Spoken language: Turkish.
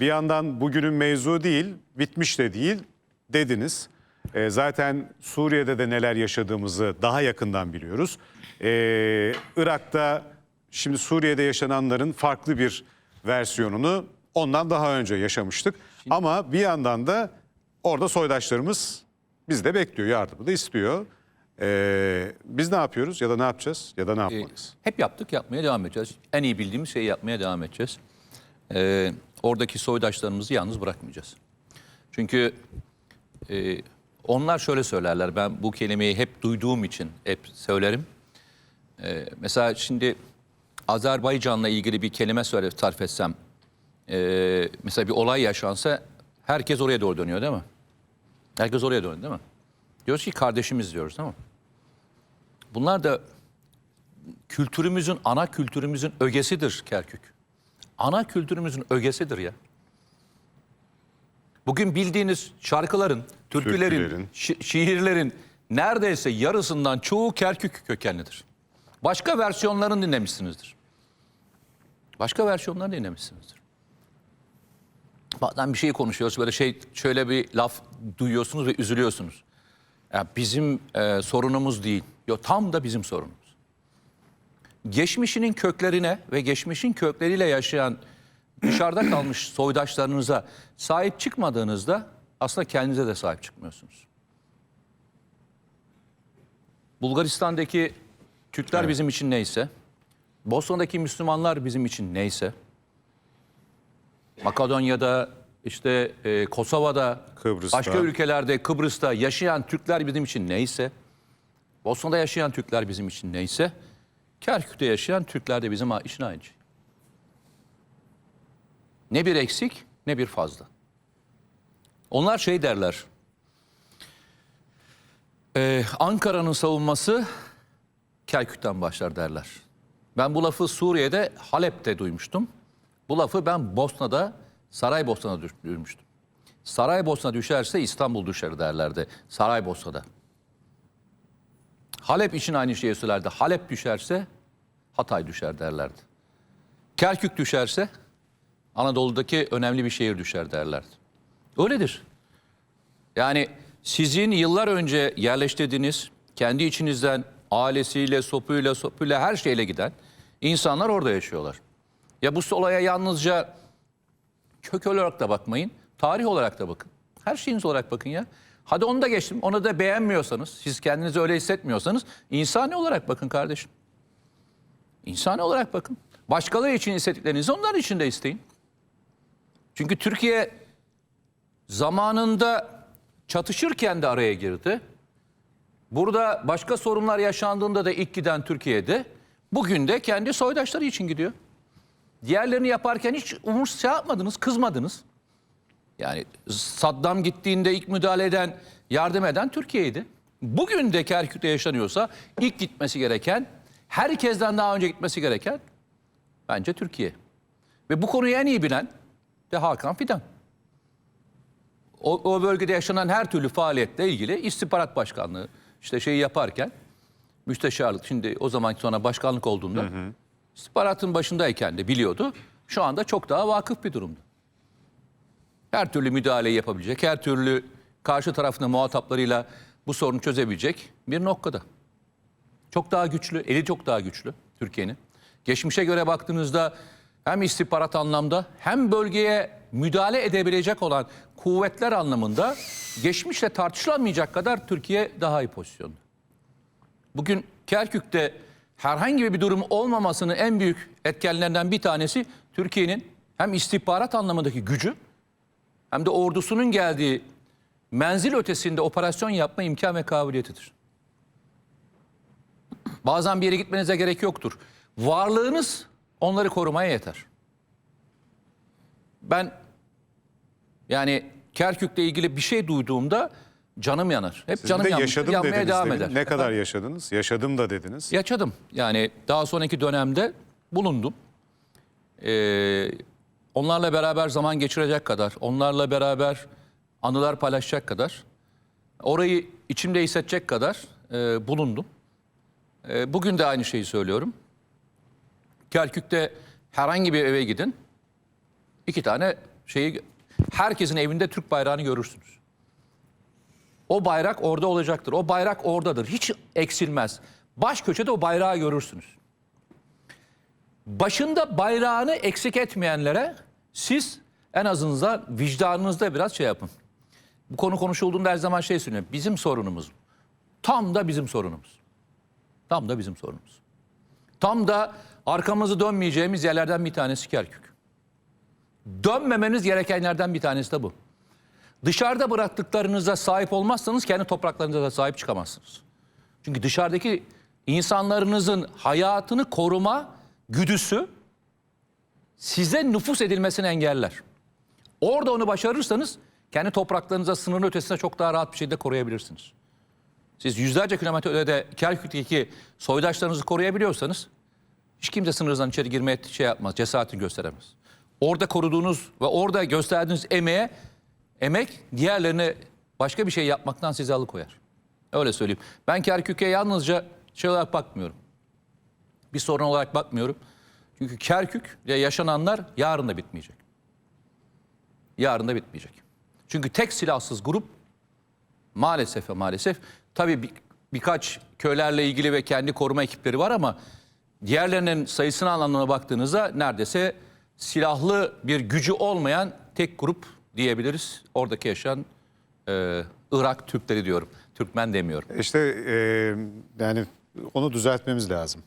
bir yandan bugünün mevzu değil, bitmiş de değil dediniz. Ee, zaten Suriye'de de neler yaşadığımızı daha yakından biliyoruz. Ee, Irak'ta şimdi Suriye'de yaşananların farklı bir versiyonunu ondan daha önce yaşamıştık. Ama bir yandan da orada soydaşlarımız biz de bekliyor, yardımı da istiyor. Ee, biz ne yapıyoruz ya da ne yapacağız ya da ne Ee, yapmalıyız? hep yaptık, yapmaya devam edeceğiz. En iyi bildiğimiz şeyi yapmaya devam edeceğiz. Ee, oradaki soydaşlarımızı yalnız bırakmayacağız. Çünkü e, onlar şöyle söylerler, ben bu kelimeyi hep duyduğum için hep söylerim. Ee, mesela şimdi Azerbaycan'la ilgili bir kelime söyle sarf etsem, e, mesela bir olay yaşansa herkes oraya doğru dönüyor değil mi? Herkes oraya dönüyor değil mi? Diyoruz ki kardeşimiz diyoruz değil mi? Bunlar da kültürümüzün, ana kültürümüzün ögesidir Kerkük. Ana kültürümüzün ögesidir ya. Bugün bildiğiniz şarkıların, türkülerin, Türkülerin. şi- şiirlerin neredeyse yarısından çoğu Kerkük kökenlidir. Başka versiyonlarını dinlemişsinizdir. Başka versiyonlarını dinlemişsinizdir. Bazen bir şey konuşuyoruz böyle şey şöyle bir laf duyuyorsunuz ve üzülüyorsunuz. Ya bizim e, sorunumuz değil. Yo tam da bizim sorunumuz. Geçmişinin köklerine ve geçmişin kökleriyle yaşayan dışarıda kalmış soydaşlarınıza sahip çıkmadığınızda aslında kendinize de sahip çıkmıyorsunuz. Bulgaristan'daki Türkler bizim için neyse, Bosna'daki Müslümanlar bizim için neyse, Makedonya'da, işte e, Kosova'da, Kıbrıs'ta. başka ülkelerde, Kıbrıs'ta yaşayan Türkler bizim için neyse, Bosna'da yaşayan Türkler bizim için neyse, Kerkük'te yaşayan Türkler de bizim için aynı şey. Ne bir eksik ne bir fazla. Onlar şey derler, e, Ankara'nın savunması Kerkük'ten başlar derler. Ben bu lafı Suriye'de Halep'te duymuştum. Bu lafı ben Bosna'da, Saraybosna'da duymuştum. Saraybosna düşerse İstanbul düşer derlerdi. Saraybosna'da. Halep için aynı şeyi söylerdi. Halep düşerse Hatay düşer derlerdi. Kerkük düşerse Anadolu'daki önemli bir şehir düşer derlerdi. Öyledir. Yani sizin yıllar önce yerleştirdiğiniz, kendi içinizden ailesiyle, sopuyla, sopuyla her şeyle giden insanlar orada yaşıyorlar. Ya bu olaya yalnızca kök olarak da bakmayın, tarih olarak da bakın. Her şeyiniz olarak bakın ya. Hadi onu da geçtim. Onu da beğenmiyorsanız, siz kendinizi öyle hissetmiyorsanız insani olarak bakın kardeşim. İnsani olarak bakın. Başkaları için istediklerinizi onlar için de isteyin. Çünkü Türkiye zamanında çatışırken de araya girdi. Burada başka sorunlar yaşandığında da ilk giden Türkiye'de. Bugün de kendi soydaşları için gidiyor. Diğerlerini yaparken hiç umurs şey yapmadınız, kızmadınız. Yani Saddam gittiğinde ilk müdahale eden, yardım eden Türkiye'ydi. Bugün de Kerkük'te yaşanıyorsa ilk gitmesi gereken, herkesten daha önce gitmesi gereken bence Türkiye. Ve bu konuyu en iyi bilen de Hakan Fidan. O, o bölgede yaşanan her türlü faaliyetle ilgili istihbarat başkanlığı işte şeyi yaparken müsteşarlık şimdi o zaman sonra başkanlık olduğunda istihbaratın başındayken de biliyordu. Şu anda çok daha vakıf bir durumda. Her türlü müdahaleyi yapabilecek, her türlü karşı tarafında muhataplarıyla bu sorunu çözebilecek bir noktada. Çok daha güçlü, eli çok daha güçlü Türkiye'nin. Geçmişe göre baktığınızda hem istihbarat anlamda hem bölgeye müdahale edebilecek olan kuvvetler anlamında geçmişle tartışılamayacak kadar Türkiye daha iyi pozisyonda. Bugün Kerkük'te herhangi bir durum olmamasının en büyük etkenlerinden bir tanesi Türkiye'nin hem istihbarat anlamındaki gücü hem de ordusunun geldiği menzil ötesinde operasyon yapma imkan ve kabiliyetidir. Bazen bir yere gitmenize gerek yoktur. Varlığınız onları korumaya yeter. Ben yani Kerkük'le ilgili bir şey duyduğumda canım yanar. Hep Siz canım de yaşadım yanmaya dediniz devam demin. eder. Ne kadar yaşadınız? Yaşadım da dediniz. Yaşadım. Yani daha sonraki dönemde bulundum. Ee, onlarla beraber zaman geçirecek kadar, onlarla beraber anılar paylaşacak kadar, orayı içimde hissedecek kadar e, bulundum. E, bugün de aynı şeyi söylüyorum. Kerkük'te herhangi bir eve gidin, iki tane şeyi herkesin evinde Türk bayrağını görürsünüz. O bayrak orada olacaktır. O bayrak oradadır. Hiç eksilmez. Baş köşede o bayrağı görürsünüz. Başında bayrağını eksik etmeyenlere siz en azından vicdanınızda biraz şey yapın. Bu konu konuşulduğunda her zaman şey söylüyorum. Bizim sorunumuz. Tam da bizim sorunumuz. Tam da bizim sorunumuz. Tam da arkamızı dönmeyeceğimiz yerlerden bir tanesi Kerkük. Dönmemeniz gerekenlerden bir tanesi de bu. Dışarıda bıraktıklarınıza sahip olmazsanız kendi topraklarınıza da sahip çıkamazsınız. Çünkü dışarıdaki insanlarınızın hayatını koruma güdüsü size nüfus edilmesini engeller. Orada onu başarırsanız kendi topraklarınıza sınırın ötesine çok daha rahat bir şekilde koruyabilirsiniz. Siz yüzlerce kilometre ötede Kerkük'teki soydaşlarınızı koruyabiliyorsanız hiç kimse sınırınızdan içeri girmeye şey yapmaz, cesaretini gösteremez. Orada koruduğunuz ve orada gösterdiğiniz emeğe, emek diğerlerine başka bir şey yapmaktan sizi alıkoyar. Öyle söyleyeyim. Ben Kerkük'e yalnızca şey olarak bakmıyorum. Bir sorun olarak bakmıyorum. Çünkü Kerkük'te yaşananlar yarın da bitmeyecek. Yarın da bitmeyecek. Çünkü tek silahsız grup maalesef maalesef tabii bir, birkaç köylerle ilgili ve kendi koruma ekipleri var ama diğerlerinin sayısına anlamına baktığınızda neredeyse silahlı bir gücü olmayan tek grup diyebiliriz. Oradaki yaşayan e, Irak Türkleri diyorum. Türkmen demiyorum. İşte e, yani onu düzeltmemiz lazım.